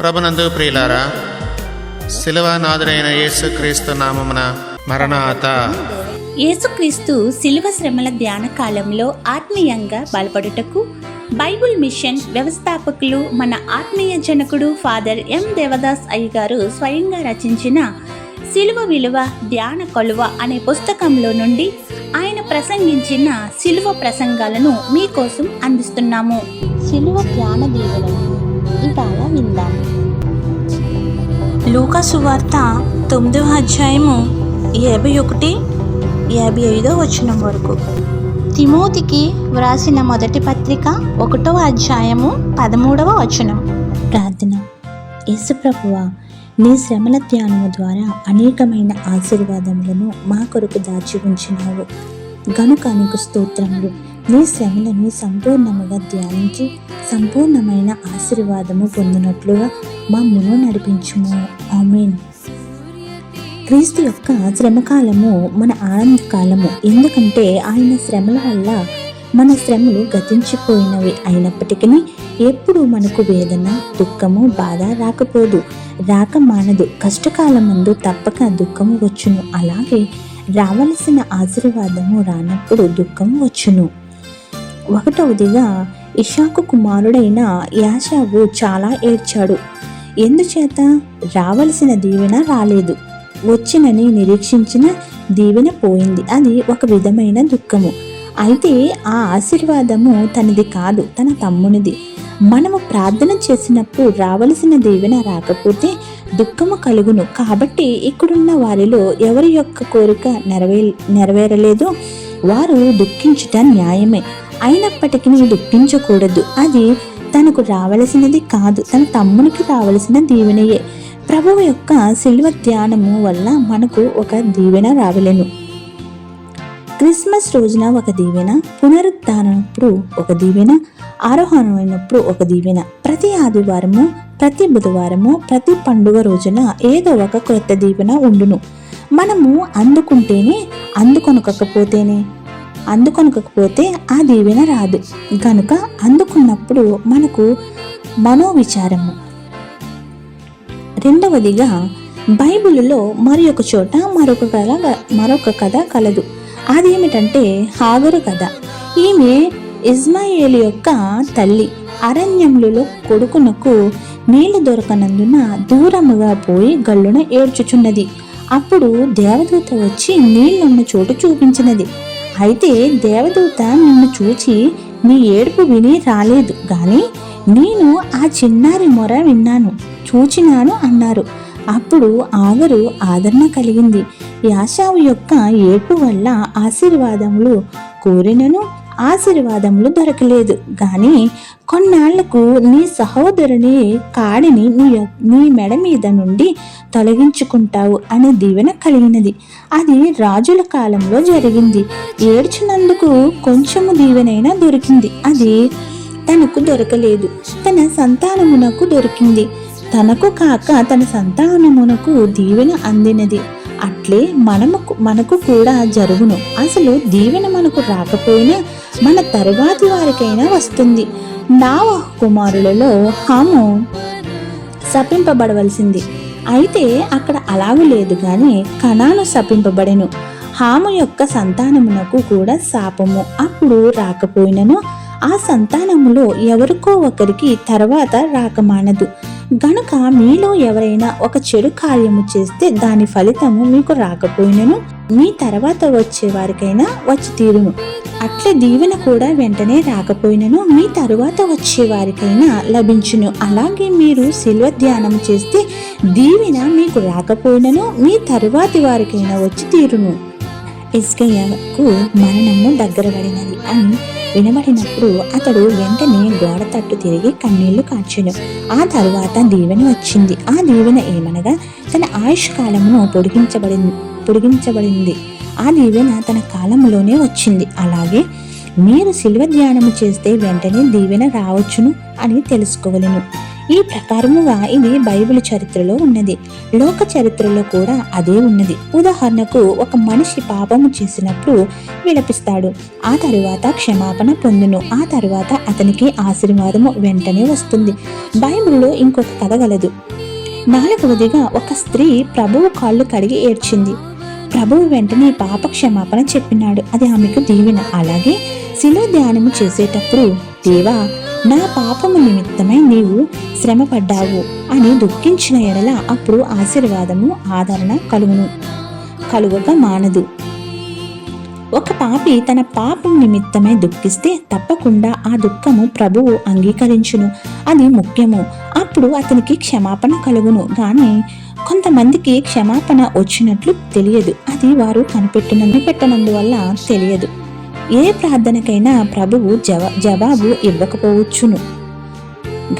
ప్రభునందు ప్రియులారా శిలవానాథుడైన యేసుక్రీస్తు నామమున మరణాత. యేసుక్రీస్తు శిలువ శ్రమల ధ్యాన కాలంలో ఆత్మీయంగా బలపడుటకు బైబుల్ మిషన్ వ్యవస్థాపకులు మన ఆత్మీయ జనకుడు ఫాదర్ ఎం దేవదాస్ అయ్య గారు స్వయంగా రచించిన శిలువ విలువ ధ్యాన కొలువ అనే పుస్తకంలో నుండి ఆయన ప్రసంగించిన శిలువ ప్రసంగాలను మీకోసం అందిస్తున్నాము. శిలువ ధ్యాన దీవెనలు. ఇవాళ విందాం లూకా సువార్త తొమ్మిదవ అధ్యాయము యాభై ఒకటి యాభై ఐదో వచనం వరకు. తిమోతికి వ్రాసిన మొదటి పత్రిక ఒకటవ అధ్యాయము పదమూడవ వచనం. ప్రార్థన. యేసుప్రభువా నీ శ్రమల ధ్యానము ద్వారా అనేకమైన ఆశీర్వాదములను మా కొరకు దాచి ఉంచినావు. గనుక నీకు స్తోత్రములు. నీ శ్రమలను సంపూర్ణముగా ధ్యానించి సంపూర్ణమైన ఆశీర్వాదము పొందినట్లుగా మా మును నడిపించుము. ఆమెన్. క్రీస్తు యొక్క శ్రమకాలము మన ఆనంద కాలము ఎందుకంటే ఆయన శ్రమల వల్ల మన శ్రమలు గతించిపోయినవి అయినప్పటికీ ఎప్పుడు మనకు వేదన దుఃఖము బాధ రాకపోదు. రాక మానదు. కష్టకాలమందు తప్పక దుఃఖము వచ్చును. అలాగే రావలసిన ఆశీర్వాదము రానప్పుడు దుఃఖం వచ్చును. ఒకటవదిగా ఇషాకు కుమారుడైన యాషావు చాలా ఏడ్చాడు. ఎందుచేత? రావలసిన దీవెన రాలేదు. వచ్చినని నిరీక్షించిన దీవెన పోయింది. అది ఒక విధమైన దుఃఖము. అయితే ఆ ఆశీర్వాదము తనది కాదు తన తమ్మునిది. మనము ప్రార్థన చేసినప్పుడు రావలసిన దీవెన రాకపోతే దుఃఖము కలుగును. కాబట్టి ఇక్కడున్న వారిలో ఎవరి యొక్క కోరిక నెరవే నెరవేరలేదో? వారు దుఃఖించుట న్యాయమే. అయినప్పటికీ దుఃఖించకూడదు. అది తనకు రావలసినది కాదు. తన తమ్మునికి రావలసిన దీవెనయే. ప్రభువు యొక్క శిల్వ ధ్యానము వల్ల మనకు ఒక దీవెన రావలేను. క్రిస్మస్ రోజున ఒక దీవెన పునరుద్ధానప్పుడు ఒక దీవెన ఆరోహణమైనప్పుడు ఒక దీవెన. ప్రతి ఆదివారము ప్రతి బుధవారము ప్రతి పండుగ రోజున ఏదో ఒక కొత్త దీవెన ఉండును. మనము అందుకుంటేనే అందుకొనకపోతేనే? అందుకొనకపోతే ఆ దీవెన రాదు. కనుక అందుకున్నప్పుడు మనకు మనోవిచారము. రెండవదిగా బైబిలులో మరి ఒక చోట మరొక కథ మరొక కథ కలదు. అదేమిటంటే హాగరు కథ. ఈమె ఇజ్మాయేలు యొక్క తల్లి అరణ్యములలో కొడుకునకు నీళ్ళు దొరకనందున దూరముగా పోయి గల్లున ఏడ్చుచున్నది. అప్పుడు దేవదూత వచ్చి నీళ్ళున్న చోటు చూపించినది. అయితే దేవదూత నిన్ను చూచి నీ ఏడుపు విని రాలేదు. గాని నేను ఆ చిన్నారి మొర విన్నాను. చూచినాను అన్నారు. అప్పుడు ఆగరు ఆదరణ కలిగింది. యాషావు యొక్క ఏడ్పు వల్ల ఆశీర్వాదములు కోరినను ఆశీర్వాదములు దొరకలేదు. గాని కొన్నాళ్ళకు నీ సహోదరుని కాడిని నీ నీ మెడ మీద నుండి తొలగించుకుంటావు అనే దీవెన కలిగినది. అది రాజుల కాలంలో జరిగింది. ఏడ్చినందుకు కొంచెము దీవెనైనా దొరికింది. అది తనకు దొరకలేదు. తన సంతానమునకు దొరికింది. తనకు కాక తన సంతానమునకు దీవెన అందినది. అట్లే మనము మనకు కూడా జరుగును. అసలు దీవెన మనకు రాకపోయినా మన తరువాతి వారికైనా వస్తుంది. నా కుమారులలో హాము శపింపబడవలసింది. అయితే అక్కడ అలాగూ లేదు కానీ కణాను శపింపబడెను. హాము యొక్క సంతానమునకు కూడా శాపము. అప్పుడు రాకపోయినను ఆ సంతానములో ఎవరికో ఒకరికి తర్వాత రాకమానదు. గనుక మీలో ఎవరైనా ఒక చెడు కార్యము చేస్తే దాని ఫలితము మీకు రాకపోయినను మీ తర్వాత వచ్చే వారికైనా వచ్చి తీరును. అట్లే దీవెన కూడా వెంటనే రాకపోయినను మీ తరువాత వచ్చే వారికైనా లభించును. అలాగే మీరు శిల్వ ధ్యానం చేస్తే దీవెన మీకు రాకపోయినను మీ తరువాతి వారికైనా వచ్చి తీరును. ఇస్కయ్యకు మరణము దగ్గర పడినది అని వినబడినప్పుడు అతడు వెంటనే గోడ తట్టు తిరిగి కన్నీళ్ళు కార్చెను ఆ తరువాత దీవెన వచ్చింది. ఆ దీవెన ఏమనగా తన ఆయుష్ కాలమును పొడిగించబడింది పొడిగించబడింది. ఆ దీవెన తన కాలంలోనే వచ్చింది. అలాగే మీరు శిల్వ ధ్యానము చేస్తే వెంటనే దీవెన రావచ్చును అని తెలుసుకోవలెను. ఈ ప్రకారముగా ఇది బైబిల్ చరిత్రలో ఉన్నది. లోక చరిత్రలో కూడా అదే ఉన్నది. ఉదాహరణకు ఒక మనిషి పాపము చేసినప్పుడు విలపిస్తాడు. ఆ తరువాత క్షమాపణ పొందును. ఆ తరువాత అతనికి ఆశీర్వాదము వెంటనే వస్తుంది. బైబిల్లో ఇంకొక కథ గలదు. నాలుగవదిగా ఒక స్త్రీ ప్రభువు కాళ్ళు కడిగి ఏడ్చింది. ప్రభువు వెంటనే పాప క్షమాపణ చెప్పినాడు. అది ఆమెకు దీవెన. అలాగే శిలో ధ్యానము చేసేటప్పుడు దేవా నా పాపము నిమిత్తమై నీవు శ్రమపడ్డావు అని దుఃఖించిన ఎడల అప్పుడు ఆశీర్వాదము ఆదరణ కలుగును. కలుగక మానదు. ఒక పాపి తన పాపం నిమిత్తమే దుఃఖిస్తే తప్పకుండా ఆ దుఃఖము ప్రభువు అంగీకరించును. అది ముఖ్యము. అప్పుడు అతనికి క్షమాపణ కలుగును. కానీ కొంతమందికి క్షమాపణ వచ్చినట్లు తెలియదు. అది వారు కనిపెట్టినందు పెట్టనందువల్ల తెలియదు. ఏ ప్రార్థనకైనా ప్రభువు జవ జవాబు ఇవ్వకపోవచ్చును.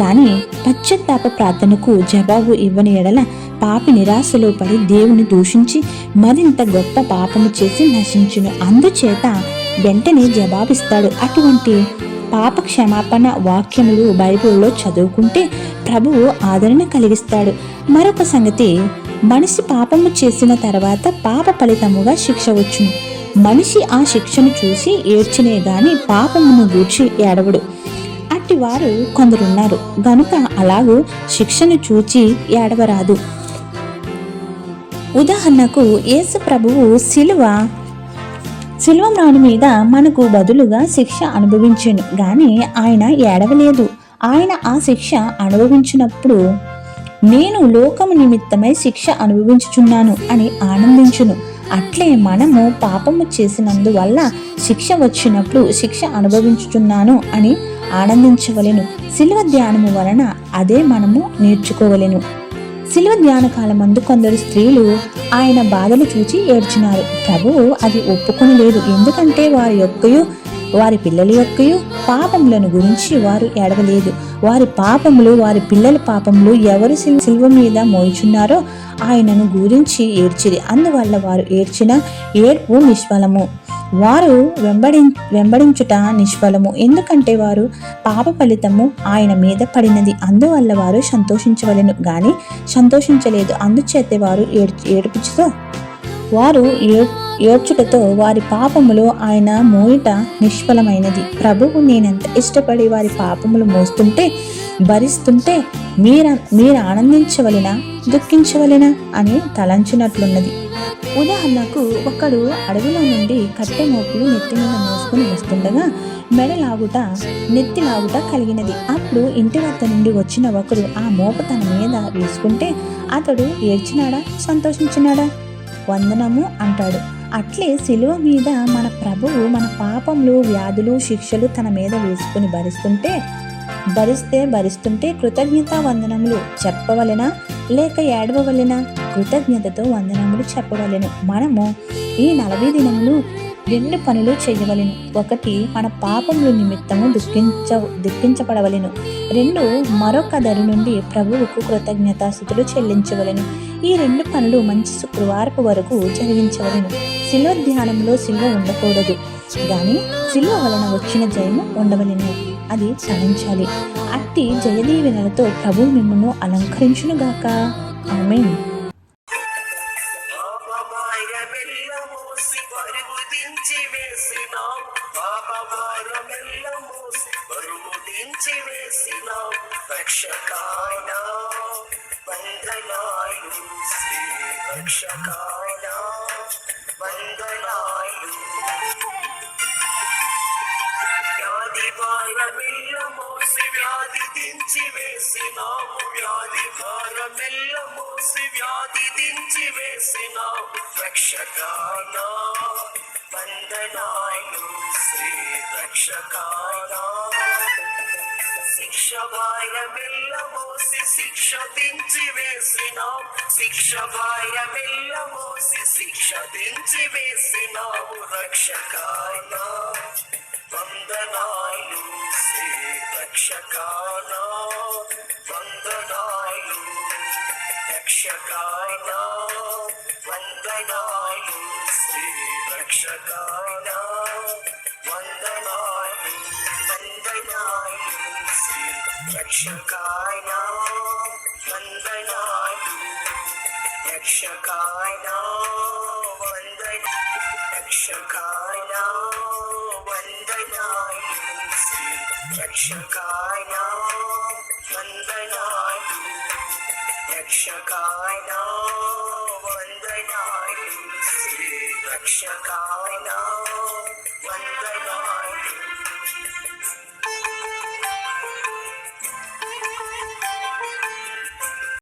గాని పశ్చాత్తాప ప్రార్థనకు జవాబు ఇవ్వని ఎడల పాపి నిరాశలో పడి దేవుని దూషించి మరింత గొప్ప పాపము చేసి నశించును. అందుచేత వెంటనే జవాబిస్తాడు. అటువంటి పాప క్షమాపణ వాక్యములు బైబిల్లో చదువుకుంటే ప్రభువు ఆదరణ కలిగిస్తాడు. మరొక సంగతి మనిషి పాపము చేసిన తర్వాత పాప ఫలితముగా శిక్ష వచ్చును. మనిషి ఆ శిక్షను చూసి ఏడ్చినే గాని పాపమును గూర్చి ఏడవడు. అట్టి వారు కొందరున్నారు. గనుక అలాగూ శిక్షను చూచి ఏడవరాదు. ఉదాహరణకు యేసు ప్రభువు శిలువ శిలువ మ్రాణి మీద మనకు బదులుగా శిక్ష అనుభవించను గాని ఆయన ఏడవలేదు. ఆయన ఆ శిక్ష అనుభవించినప్పుడు నేను లోకము నిమిత్తమై శిక్ష అనుభవించుచున్నాను అని ఆనందించును. అట్లే మనము పాపము చేసినందువల్ల శిక్ష వచ్చినప్పుడు శిక్ష అనుభవించుచున్నాను అని ఆనందించవలెను. శిల్వ ధ్యానము వలన అదే మనము నేర్చుకోవలెను. శిల్వ ధ్యాన కాలమందు కొందరు స్త్రీలు ఆయన బాధలు చూచి ఏడ్చినారు. ప్రభువు అది ఒప్పుకొని లేదు. ఎందుకంటే వారి యొక్కయు వారి పిల్లల యొక్కయు పాపములను గురించి వారు ఏడవలేదు. వారి పాపములు వారి పిల్లల పాపములు ఎవరు శిల్వ మీద మోయిచున్నారో ఆయనను గురించి ఏడ్చిరి. అందువల్ల వారు ఏడ్చిన ఏడ్పు నిష్ఫలము. వారు వెంబడి వెంబడించుట నిష్ఫలము. ఎందుకంటే వారు పాప ఫలితము ఆయన మీద పడినది. అందువల్ల వారు సంతోషించవలెను. గాని సంతోషించలేదు. అందుచేతే వారు ఏడు ఏడుపుచుతో వారు ఏడ్చుటతో వారి పాపములు ఆయన మోయిట నిష్ఫలమైనది. ప్రభువు నేనెంత ఇష్టపడి వారి పాపములు మోస్తుంటే భరిస్తుంటే మీర మీరు ఆనందించవలెనా? దుఃఖించవలెనా? అని తలంచినట్లున్నది. ఉదాహరణకు ఒకడు అడవిలో నుండి కట్టె మోపులు నెత్తి మీద మోసుకుని వస్తుండగా మెడలాగుట నెత్తి లాగుట కలిగినది. అప్పుడు ఇంటి వద్ద నుండి వచ్చిన ఒకడు ఆ మోపు తన మీద వేసుకుంటే అతడు ఏడ్చినాడా? సంతోషించినాడా? వందనము అంటాడు. అట్లే శిలువ మీద మన ప్రభువు మన పాపములు వ్యాధులు శిక్షలు తన మీద వేసుకుని భరిస్తుంటే భరిస్తే భరిస్తుంటే కృతజ్ఞత వందనములు చెప్పవలెనా? లేక ఏడవవలెనా? కృతజ్ఞతతో వందనములు చెప్పవలెను. మనము ఈ నలభై దినములు రెండు పనులు చేయవలెను? ఒకటి మన పాపముల నిమిత్తము దుఃఖించ దుఃఖించబడవలెను. రెండు మరొక దరి నుండి ప్రభువుకు కృతజ్ఞతాస్థుతులు చెల్లించవలెను. ఈ రెండు పనులు మంచి శుక్రవారపు వరకు జరిగించవలను. శిల్వ ధ్యానంలో శిల్వ ఉండకూడదు. కానీ శిల్వ వలన వచ్చిన జయము ఉండవలెను. అది చలించాలి అట్టి జయదీవెనలతో ప్రభు మిమ్మను అలంకరించునుగాక. ఆమె రక్షకాయ రక్షకాయన వందనాయు వ్యాధి భారమెల్ల మోసి వ్యాధి దించి వేసినాము వ్యాధి భారమెల్ల మోసి వ్యాధి దించి వేసినాము రక్షకానా వందనాయు శ్రీ రక్షకానా శిక్ష భారమెల్ల మోసి శిక్ష దించి వేసినాం శిక్ష భారమెల్ల మోసి శిక్ష దించి వేసినాము రక్షకాయ వందనాలు శ్రీ రక్షకానా వందనాలు రక్షకానా രക്ഷകായ നാം വന്ദനായി രക്ഷകായ നാം വന്ദന രക്ഷകായ നാം വന്ദനായി രക്ഷകായ നാം വന്ദനായി രക്ഷകായ നാം വന്ദനായി രക്ഷകായ നാം വന്ദനായി